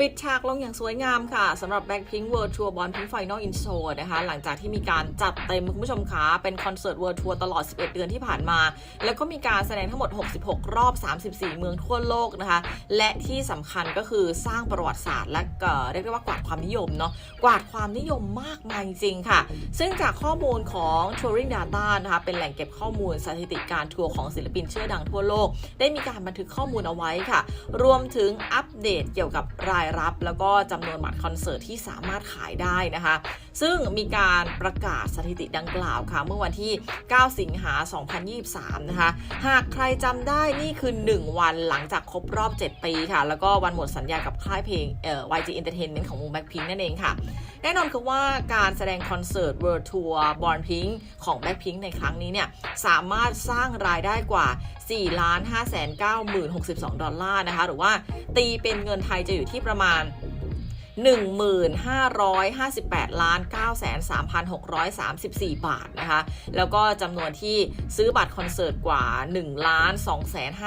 ปิดฉากลงอย่างสวยงามค่ะสำหรับ Blackpink World Tour Born Pink Final in Seoul นะคะ หลังจากที่มีการจัดเต็มคุณผู้ชมคะเป็นคอนเสิร์ต World Tour ตลอด 11 เดือนที่ผ่านมา แล้วก็มีการแสดงทั้งหมด 66 รอบ 34 เมืองทั่วโลกนะคะ และที่สำคัญก็คือสร้างประวัติศาสตร์ และเเรียกได้ว่ากวาดความนิยมเนาะกวาดความนิยมมากมายจริงค่ะ ซึ่งจากข้อมูลของ Touring Data นะคะเป็นแหล่งเก็บข้อมูลสถิติการทัวร์ของศิลปินชื่อดังทั่วโลก ได้มีการบันทึกข้อมูลเอาไว้ค่ะ รวมถึงอัปเดตเกี่ยวกับรายรับ แล้วก็จำนวนบัตรคอนเสิร์ตที่สามารถขายได้นะคะ ซึ่งมีการประกาศสถิติดังกล่าวค่ะ เมื่อวันที่ 9 สิงหา 2023 นะคะ หากใครจำได้นี่คือ 1 วันหลังจากครบรอบ 7 ปีค่ะ แล้วก็วันหมดสัญญากับค่ายเพลงเอ่อ YG Entertainment ของวง Blackpink นั่นเองค่ะ แน่นอนคือว่าการแสดงคอนเสิร์ต World Tour Born Pink ของ Blackpink ในครั้งนี้เนี่ยสามารถสร้างรายได้กว่า 4 5 9 0 0 62 ดอลลาร์นะคะ หรือว่าตีเป็นเงินไทยจะอยู่ที่ประมาณ 1558ล้าน9,3634 บาทนะคะ แล้วก็จำนวนที่ซื้อบัตรคอนเสิร์ตกว่า1ล้าน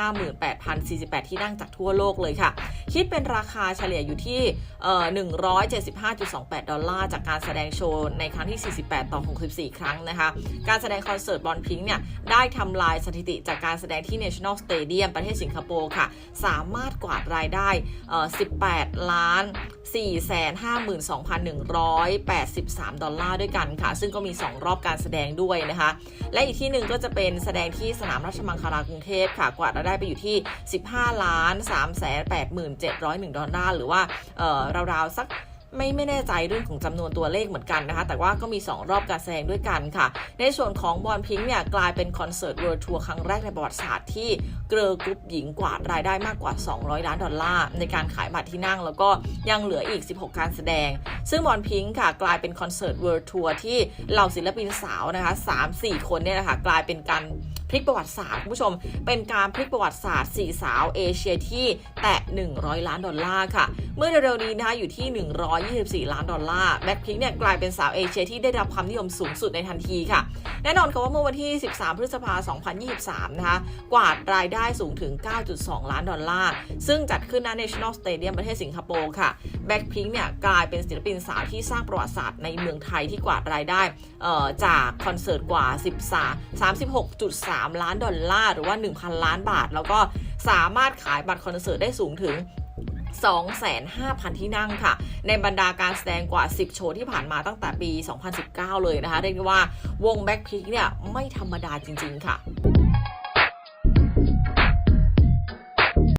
258,048 ที่นั่งจากทั่วโลกเลยค่ะ คิดเป็นราคาเฉลี่ยอยู่ที่เอ่อ175.28 ดอลลาร์ จากการแสดงโชว์ในครั้งที่ 48 ต่อ 64 ครั้งนะคะ การแสดงคอนเสิร์ตบอลพิงค์เนี่ย ได้ทำลายสถิติจากการแสดงที่ National Stadium ประเทศสิงคโปร์ค่ะ สามารถกวาดรายได้ 18 ล้าน 452,183 ดอลลาร์ด้วยกันค่ะ ซึ่งก็มี 2 รอบการแสดงด้วยนะคะ และอีกที่หนึ่งก็จะเป็นแสดงที่สนามราชมังคลากรุงเทพค่ะ กวาดรายได้ไปอยู่ที่ 15ล้าน387,701 ดอลลาร์ หรือว่าเราวๆสัก ไม่ไม่แน่ใจเรื่องของจำนวนตัวเลขเหมือนกันนะคะ แต่ว่าก็มี 2 รอบการแสดงด้วยกันค่ะ ในส่วนของบอลพิงค์เนี่ยกลายเป็นคอนเสิร์ตเวิร์ทัวร์ครั้งแรกในประวัติศาสตร์ที่เกรอกรุ๊ปหญิงกวาดรายได้มากกว่า 200 ล้านดอลลาร์ในการขายบัตรที่นั่ง แล้วก็ยังเหลืออีก 16 การแสดงซึ่งบอลพิงค์ค่ะกลายเป็นคอนเสิร์ตเวิร์ทัวร์ที่เหล่าศิลปินสาวนะคะ3-4คนเนี่ยนะคะกลายเป็นการพลิกประวัติศาสตร์คุณผู้ชม เป็นการพลิกประวัติศาสตร์4สาวเอเชียที่แตะ 100 ล้านดอลลาร์ค่ะ เมื่อเร็วๆนี้นะคะอยู่ที่ 124 ล้านดอลลาร์แบ็คพิงเนี่ยกลายเป็นสาวเอเชียที่ได้รับความนิยมสูงสุดในทันทีค่ะ แน่นอนค่ะว่าเมื่อวันที่ 13 พฤษภาคม 2023 นะคะกวาดรายได้สูงถึง 9.2 ล้านดอลลาร์ ซึ่งจัดขึ้นณ National Stadium ประเทศสิงคโปร์ค่ะแบ็คพิงเนี่ยกลายเป็นศิลปินสาวที่สร้างประวัติศาสตร์ในเมืองไทยที่กวาดรายได้จากคอนเสิร์ตกว่า 13 36.3 ล้านดอลลาร์หรือว่า 1,000 ล้านบาท แล้วก็สามารถขายบัตรคอนเสิร์ตได้สูงถึง25,000 ที่นั่งค่ะ ในบรรดาการแสดงกว่า 10 โชว์ที่ผ่านมาตั้งแต่ปี 2019 เลยนะคะ เรียกได้ว่าวง Blackpink เนี่ย ไม่ธรรมดาจริง ๆ ค่ะ